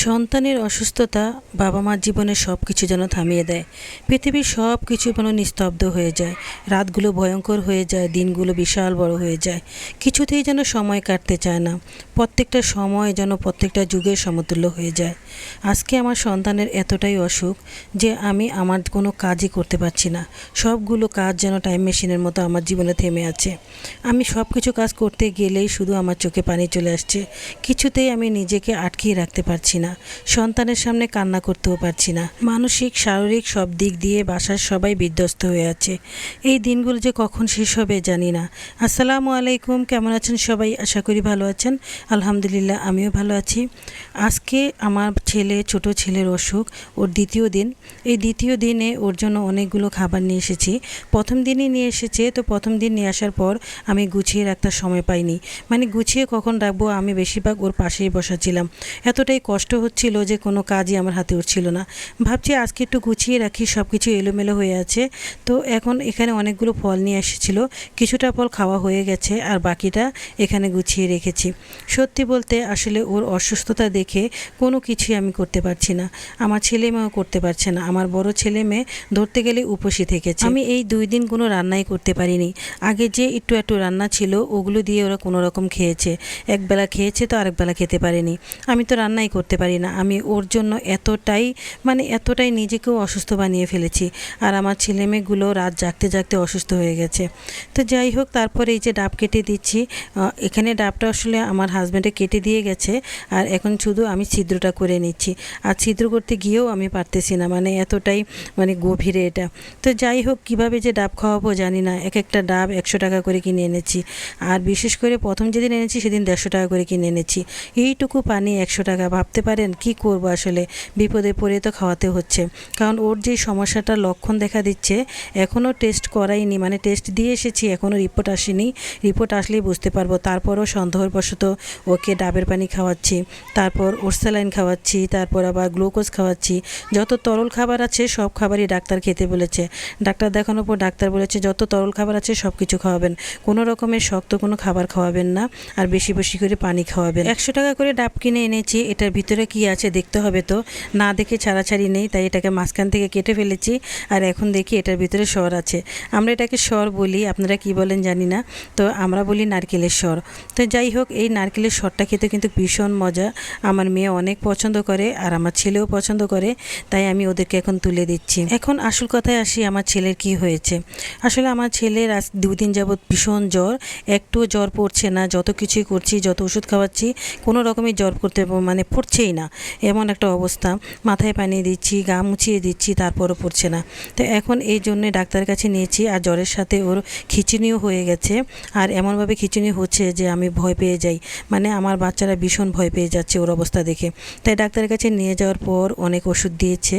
সন্তানের অসুস্থতা বাবা মার জীবনে সব কিছু যেন থামিয়ে দেয়। পৃথিবীর সব কিছু যেন নিস্তব্ধ হয়ে যায়। রাতগুলো ভয়ঙ্কর হয়ে যায়, দিনগুলো বিশাল বড় হয়ে যায়। কিছুতেই যেন সময় কাটতে চায় না। প্রত্যেকটা সময় যেন প্রত্যেকটা যুগের সমতুল্য হয়ে যায়। আজকে আমার সন্তানের এতটাই অসুখ যে আমি আমার কোনো কাজই করতে পারছি না। সবগুলো কাজ যেন টাইম মেশিনের মতো আমার জীবনে থেমে আছে। আমি সব কিছু কাজ করতে গেলেই শুধু আমার চোখে পানি চলে আসছে। কিছুতেই আমি নিজেকে আটকিয়ে রাখতে পারছি না। সন্তানের সামনে কান্না করতেও পারছি না। মানসিক, শারীরিক সব দিক দিয়ে বাসার সবাই বিধ্বস্ত হয়ে আছে। এই দিনগুলো যে কখন শেষ হবে জানি না। আসসালামু আলাইকুম, কেমন আছেন সবাই? আশা করি ভালো আছেন। আলহামদুলিল্লাহ, আমিও ভালো আছি। আজকে আমার ছেলে, ছোট ছেলের অসুখ, ওর দ্বিতীয় দিন। এই দ্বিতীয় দিনে ওর জন্য অনেকগুলো খাবার নিয়ে এসেছি। প্রথম দিনই নিয়ে এসেছে, তো প্রথম দিন নিয়ে আসার পর আমি গুছিয়ে রাখতে সময় পাইনি। মানে গুছিয়ে কখন রাখব আমি বেশিরভাগ ওর পাশেই বসাছিলাম এতটাই কষ্ট হচ্ছিল যে কোনো কাজই আমার হাতে উঠছিল না। ভাবছি আজকে একটু গুছিয়ে রাখি সব কিছু এলোমেলো হয়ে আছে। তো এখন এখানে অনেকগুলো ফল নিয়ে এসেছিল, কিছুটা ফল খাওয়া হয়ে গেছে আর বাকিটা এখানে গুছিয়ে রেখেছি। সত্যি বলতে আসলে ওর অসুস্থতা দেখে কোনো কিছুই আমি করতে পারছি না। আমার ছেলে মেয়েও করতে পারছে না। আমার বড় ছেলে মেয়ে ধরতে গেলে উপসী থেকেছে। আমি এই দুই দিন কোনো রান্নাই করতে পারিনি। আগে যে একটু একটু রান্না ছিল, ওগুলো দিয়ে ওরা কোনো রকম খেয়েছে। একবেলা খেয়েছে তো আরেকবেলা খেতে পারেনি। আমি তো রান্নাই করতে পারি না। আমি ওর জন্য এতটাই মানে এতটাই নিজেকেও অসুস্থ বানিয়ে ফেলেছি। আর আমার ছেলে মেয়েগুলো রাত জাগতে জাগতে অসুস্থ হয়ে গেছে। তো যাই হোক, তারপরে এই যে ডাব কেটে দিচ্ছি এখানে ডাবটা আসলে আমার হাজব্যান্ডে কেটে দিয়ে গেছে। আর এখন শুধু আমি ছিদ্রটা করে নিচ্ছি। আর ছিদ্র করতে গিয়েও আমি পারতেছি না মানে এতটাই মানে গভীরে এটা। তো যাই হোক, কীভাবে যে ডাব খাওয়াবো জানি না। এক একটা ডাব একশো টাকা করে কিনে এনেছি। আর বিশেষ করে প্রথম যেদিন এনেছি, সেদিন দেড়শো টাকা করে কিনে এনেছি। এইটুকু পানি একশো টাকা, ভাবতে পারেন, কি করব আসলে? বিপদে পড়ে তো খাওয়াতে হচ্ছে। কারণ ওর যে সমস্যাটা লক্ষণ দেখা দিচ্ছে এখনও টেস্ট করাইনি মানে টেস্ট দিয়ে এসেছি এখনও রিপোর্ট আসেনি। রিপোর্ট আসলেই বুঝতে পারব। তারপরও সন্দেহবশত ওকে ডাবের পানি খাওয়াচ্ছি, তারপর ওরসালাইন খাওয়াচ্ছি, তারপর আবার গ্লুকোজ খাওয়াচ্ছি। যত তরল খাবার আছে, সব খাবারই ডাক্তার খেতে বলেছে। ডাক্তার দেখানোর পর ডাক্তার বলেছে, যত তরল খাবার আছে সব কিছু খাওয়াবেন। কোনো রকমের শক্ত কোনো খাবার খাওয়াবেন না, আর বেশি বেশি করে পানি খাওয়াবেন। একশো টাকা করে ডাব কিনে এনেছি, এটার ভিতরে কি আছে দেখতে হবে তো। না দেখে ছাড়াছাড়ি নেই, তাই এটাকে মাঝখান থেকে কেটে ফেলেছি, আর এখন দেখি এটার ভিতরে স্বর আছে। আমরা এটাকে স্বর বলি, আপনারা কি বলেন জানি না, তো আমরা বলি নারকেলের স্বর। তো যাই হোক, এই নারকেলের স্বরটা খেতে কিন্তু ভীষণ মজা। আমার মেয়ে অনেক পছন্দ করে আর আমার ছেলেও পছন্দ করে, তাই আমি ওদেরকে এখন তুলে দিচ্ছি। এখন আসল কথায় আসি, আমার ছেলের কি হয়েছে? আসলে আমার ছেলের আজ দুদিন যাবৎ ভীষণ জ্বর। একটু জ্বর পড়ছে না, যত কিছুই করছি, যত ওষুধ খাওয়াচ্ছি, কোনো রকমের জ্বর করতে মানে পড়ছেই না। এমন একটা অবস্থা। মাথায় পানি দিচ্ছি, গা মুছিয়ে দিচ্ছি, তারপরও পড়ছে না। তো এখন এই জন্যে ডাক্তারের কাছে নিয়েছি আর জ্বরের সাথে ওর খিচুনিও হয়ে গেছে। আর এমনভাবে খিচুনি হচ্ছে যে আমি ভয় পেয়ে যাই। মানে আমার বাচ্চারা ভীষণ ভয় পেয়ে যাচ্ছে ওর অবস্থা দেখে। তাই ডাক্তারের কাছে নিয়ে যাওয়ার পর অনেক ওষুধ দিয়েছে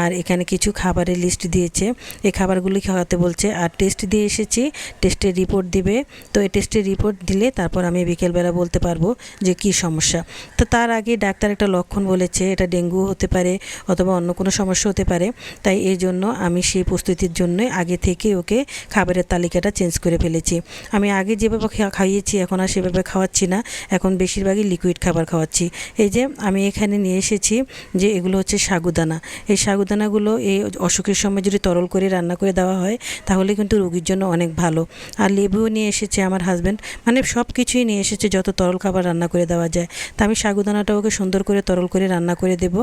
আর এখানে কিছু খাবারের লিস্ট দিয়েছে। এই খাবারগুলি খাওয়াতে বলছে, আর টেস্ট দিয়ে এসেছি টেস্টের রিপোর্ট দিবে। তো এই টেস্টের রিপোর্ট দিলে তারপর আমি বিকেলবেলা বলতে পারব যে কি সমস্যা। তো তার আগে ডাক্তার একটা লক্ষণ বলেছে, এটা ডেঙ্গু হতে পারে অথবা অন্য কোনো সমস্যা হতে পারে। তাই এই জন্য আমি সেই প্রস্তুতির জন্য আগে থেকে ওকে খাবারের তালিকাটা চেঞ্জ করে ফেলেছি। আমি আগে যেভাবে খাইয়েছি, এখন আর সেভাবে খাওয়াচ্ছি না। এখন বেশিরভাগই লিকুইড খাবার খাওয়াচ্ছি। এই যে আমি এখানে নিয়ে এসেছি যে এগুলো হচ্ছে সাগুদানা। এই সাগুদানাগুলো এই অসুখের সময় যদি তরল করে রান্না করে দেওয়া হয়, তাহলে কিন্তু রোগীর জন্য অনেক ভালো। আর লেবুও নিয়ে এসেছে আমার হাজব্যান্ড মানে সব কিছুই নিয়ে এসেছে যত তরল খাবার রান্না করে দেওয়া যায়। তা আমি সাগুদানাটা ওকে সুন্দর করে তরল করে রান্না করে দেব।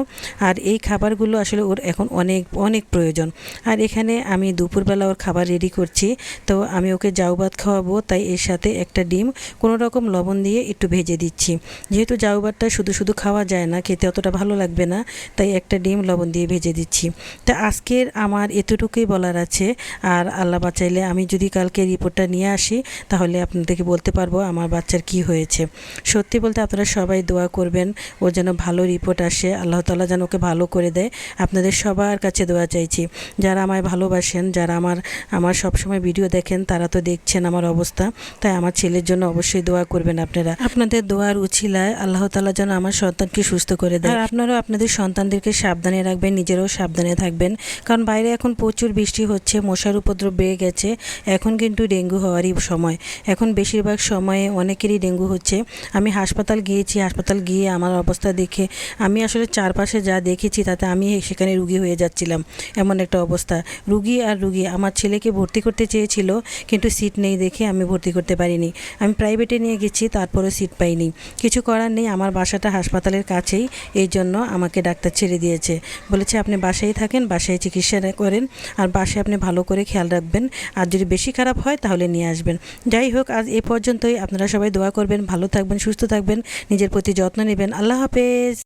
আর এই খাবারগুলো আসলে ওর এখন অনেক অনেক প্রয়োজন। আর এখানে আমি দুপুরবেলা ওর খাবার রেডি করছি। তো আমি ওকে জাউ ভাত খাওয়াবো, তাই এর সাথে একটা ডিম, কোনো রকম লবণ দিয়ে একটু ভেজে দিচ্ছি। যেহেতু জাউ ভাতটা শুধু শুধু খাওয়া যায় না, খেতে অতটা ভালো লাগবে না, তাই একটা ডিম লবণ দিয়ে ভেজে দিচ্ছি। তা আজকের আমার এতটুকুই বলার আছে, আর আল্লাহ বাঁচাইলে আমি যদি কালকে রিপোর্টটা নিয়ে আসি, তাহলে আপনাদেরকে বলতে পারব আমার বাচ্চার কি হয়েছে। সত্যি বলতে আপনারা সবাই দোয়া করবেন, ও যেন ভালো রিপোর্ট আসে, আল্লাহ তালা যেন ওকে ভালো করে দেয়। আপনাদের সবার কাছে দোয়া চাইছি। যারা আমায় ভালোবাসেন, যারা আমার আমার সবসময় ভিডিও দেখেন, তারা তো দেখছেন আমার অবস্থা। তাই আমার ছেলের জন্য অবশ্যই দোয়া করবেন আপনারা। আপনাদের দোয়ার উছিলায় আল্লাহ তালা যেন আমার সন্তানকে সুস্থ করে দেয়। আপনারাও আপনাদের সন্তানদেরকে সাবধানে রাখবেন, নিজেরাও সাবধানে থাকবেন। কারণ বাইরে এখন প্রচুর বৃষ্টি হচ্ছে, মশার উপদ্রব বেড়ে গেছে। এখন কিন্তু ডেঙ্গু হওয়ারই সময়। এখন বেশিরভাগ সময়ে অনেকেরই ডেঙ্গু হচ্ছে। আমি হাসপাতাল গিয়েছি, হাসপাতাল গিয়ে আমার অবস্থা দেখে, আমি আসলে চারপাশে যা দেখেছি তাতে আমি সেখানে রুগী হয়ে যাচ্ছিলাম। এমন একটা অবস্থা। রুগী আর রুগী, আমার ছেলেকে ভর্তি করতে চেয়েছিল, কিন্তু সিট নেই দেখে আমি ভর্তি করতে পারিনি। আমি প্রাইভেটে নিয়ে গেছি, তারপরেও সিট পাইনি। কিছু করার নেই, আমার বাসাটা হাসপাতালের কাছেই, এই জন্য আমাকে ডাক্তার ছেড়ে দিয়েছে। বলেছে, আপনি বাসায় থাকেন, বাসায় চিকিৎসা করেন, আর বাসায় আপনি ভালো করে খেয়াল রাখবেন। আর যদি বেশি খারাপ হয়, তাহলে নিয়ে আসবেন। যাই হোক, আজ এ পর্যন্তই। আপনারা সবাই দোয়া করবেন, ভালো থাকবেন, সুস্থ থাকবেন, নিজের প্রতি যত্ন নেবেন। আল্লাহ হাফেজ।